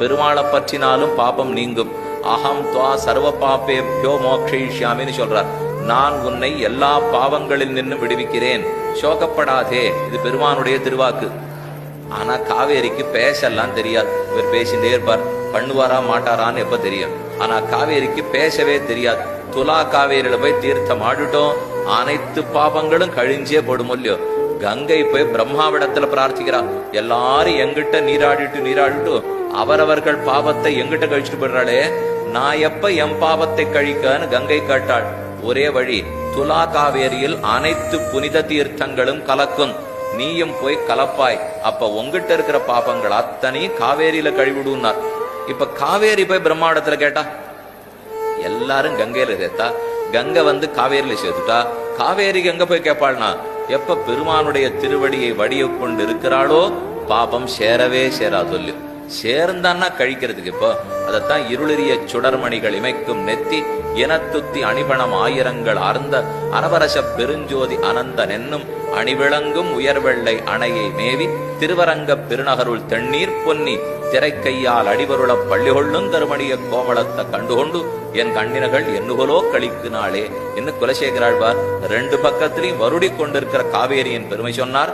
பெருமாளை பற்றினாலும் பாபம் நீங்கும். அகம் துவா சர்வ பாப்பேபியோ மோக்ஷயிஷ்யாமின்னு சொல்றார். நான் உன்னை எல்லா பாவங்களில் நின்று விடுவிக்கிறேன். சோகப்படாதே. இது பெருமானுடைய திருவாக்கு. ஆனா காவேரிக்கு பேசலாம் தெரியாது. இவர் பேசிட்டே இருப்பார். பண்ணுவாரா மாட்டாரான்னு எப்ப தெரியும். ஆனா காவேரிக்கு பேசவே தெரியாது. துலா காவேரியில போய் தீர்த்தம் ஆடிட்டோம். அனைத்து பாவங்களும் கழிஞ்சே போடும் இல்லையோ? கங்கை போய் பிரம்மாவிடத்துல பிரார்த்திக்கிறா. எல்லாரும் எங்கிட்ட நீராடிட்டு நீராடிட்டு அவரவர்கள் பாவத்தை எங்கிட்ட கழிச்சுட்டு போயிடுறாளே. நான் எப்ப என் பாவத்தை கழிக்கன்னு கங்கை கேட்டாள். ஒரே வழி துலா காவேரியில் அனைத்து புனித தீர்த்தங்களும் கலக்கும். நீயும் போய் கலப்பாய். அப்ப உங்ககிட்ட இருக்கிற பாபங்கள் அத்தனையும் காவேரியில கழிவிடுனார் இப்ப காவேரி போய் பிரம்மாண்டத்துல கேட்டா எல்லாரும் கங்கையில சேர்த்தா கங்கை வந்து காவேரியில சேர்த்துட்டா காவேரிக்கு எங்க போய் கேட்பாள்னா எப்ப பெருமானுடைய திருவடியை வடிய கொண்டு இருக்கிறாளோ பாபம் சேரவே சேரா சேர்ந்தான்னா கழிக்கிறதுக்கு இப்போ. அதைத்தான் இருளிரிய சுடர்மணிகள் இமைக்கும் நெத்தி இனத்துத்தி அணிபணம் ஆயிரங்கள் ஆர்ந்த அரவரச பெருஞ்சோதி அனந்த நென்னும் அணிவிளங்கும் உயர்வெள்ளை அணையை மேவி திருவரங்கப் பெருநகருள் தென்னீர் பொன்னி திரைக்கையால் அடிவருளப் பள்ளிகொள்ளும் தருமணிய கோமளத்தை கண்டுகொண்டு என் கண்ணினர்கள் என்னுகலோ கழிக்கு நாளே என்று குலசேகராழ்வார் ரெண்டு பக்கத்திலையும் வருடி கொண்டிருக்கிற காவேரியின் பெருமை சொன்னார்.